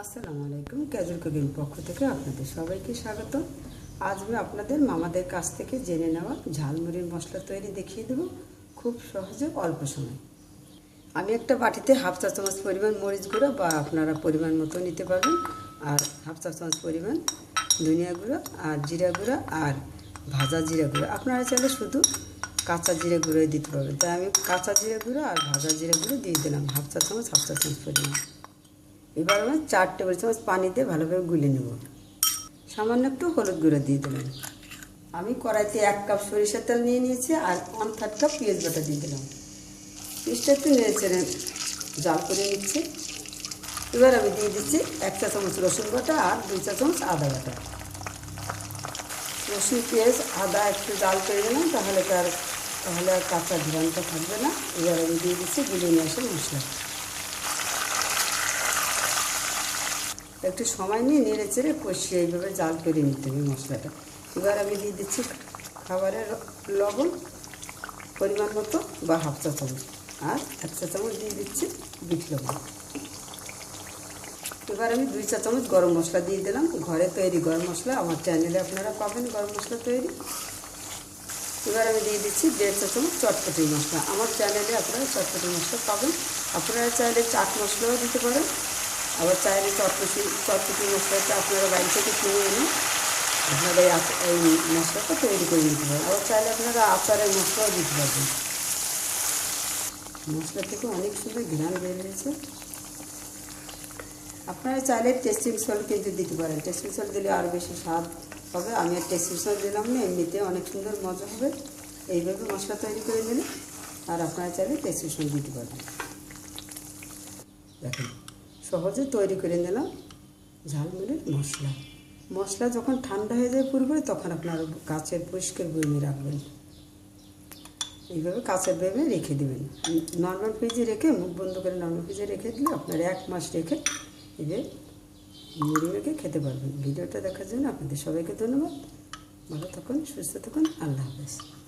আসসালামু আলাইকুম, casual cooking পক্ষ থেকে আপনাদের সবাইকে স্বাগত। আজ আমি আপনাদের মামাদের কাছ থেকে জেনে নেওয়া ঝালমুড়ির মশলা তৈরি দেখিয়ে দেব খুব সহজে অল্প সময়। আমি একটা বাটিতে হাফ চা চামচ পরিমাণ মরিচ গুঁড়ো বা আপনারা পরিমাণ মতো নিতে পারবেন, আর হাফ চা চামচ পরিমাণ ধনিয়া গুঁড়ো আর জিরা গুঁড়ো আর ভাজা জিরা গুঁড়ো। আপনারা চাইলে শুধু কাঁচা জিরে গুঁড়োই দিতে পারবেন। তাই আমি কাঁচা জিরে গুঁড়ো আর ভাজা জিরে গুঁড়ো দিয়ে দিলাম, হাফ চা চামচ, হাফ চা চামচ পরিমাণ। এবার আমি চার টেবিল চামচ পানি দিয়ে ভালোভাবে গুলে নেব। সামান্য একটু হলুদ গুঁড়ো দিয়ে দিলাম। আমি কড়াইতে এক কাপ সরিষার তেল নিয়ে নিয়েছি আর ওয়ান থার্ড কাপ পেঁয়াজ বাটা দিয়ে দিলাম। পেঁয়াজটা একটু নেড়ে চেড়ে জাল করে নিচ্ছি। এবার আমি দিয়ে দিচ্ছি এক চা চামচ রসুন বাটা আর দুই চা চামচ আদা বাটা। রসুন, পেঁয়াজ, আদা একটু জাল করে দিলাম, তাহলে তার, তাহলে আর কাঁচা ঘিরানটা থাকবে না। এবার আমি দিয়ে দিচ্ছি গুলিয়ে নিয়ে আসে মশলা। একটু সময় নিয়ে নেড়ে চেড়ে কষিয়ে এইভাবে জাল করে নিতে হবে মশলাটা। এবার আমি দিয়ে দিচ্ছি খাবারের লবণ, পরিমাণ মতো বা হাফ চা চামচ। আর এক চা চামচ দিয়ে দিচ্ছি বিট লবণ। এবার আমি দুই চা চামচ গরম মশলা দিয়ে দিলাম। ঘরে তৈরি গরম মশলা আমার চ্যানেলে আপনারা পাবেন গরম মশলা তৈরি। এবার আমি দিয়ে দিচ্ছি দেড় চা চামচ চটপটি মশলা। আমার চ্যানেলে আপনারা চটপটি মশলা পাবেন। আপনারা চাইলে চাট মশলাও দিতে পারেন। আবার চাইলে চটপটি চটপটি মশলাটা আপনারা বাড়ি থেকে কিনে এনে আপনারা এই মশলাটা তৈরি করে নিতে পারেন। আবার চাইলে আপনারা আচারের মশলাও দিতে পারবেন। মশলা থেকে অনেক সুন্দর ঘ্রাণ বের হয়েছে। আপনারা চাইলে টেস্টিং সল্ট কিন্তু দিতে পারেন। টেস্টিং সল্ট দিলে আরও বেশি স্বাদ হবে। আমি আর টেস্টিং সল্ট দিলাম না, এমনিতে অনেক সুন্দর মজা হবে। এইভাবে মশলা তৈরি করে দিলে আর আপনারা চাইলে টেস্টিং সল্ট দিতে পারবেন। দেখেন সহজে তৈরি করে নিলাম ঝালমুড়ির মশলা। মশলা যখন ঠান্ডা হয়ে যায় পুরোপুরি, তখন আপনারা কাচের পরিষ্কার বইমে রাখবেন। এইভাবে কাঁচের বেমে রেখে দেবেন। নর্মাল ফ্রিজে রেখে, মুখ বন্ধ করে নর্মাল ফ্রিজে রেখে দিলে আপনারা এক মাস রেখে এদের মুড়ি মেখে খেতে পারবেন। ভিডিওটা দেখার জন্য আপনাদের সবাইকে ধন্যবাদ। ভালো থাকুন, সুস্থ থাকুন, আল্লাহ হাফেজ।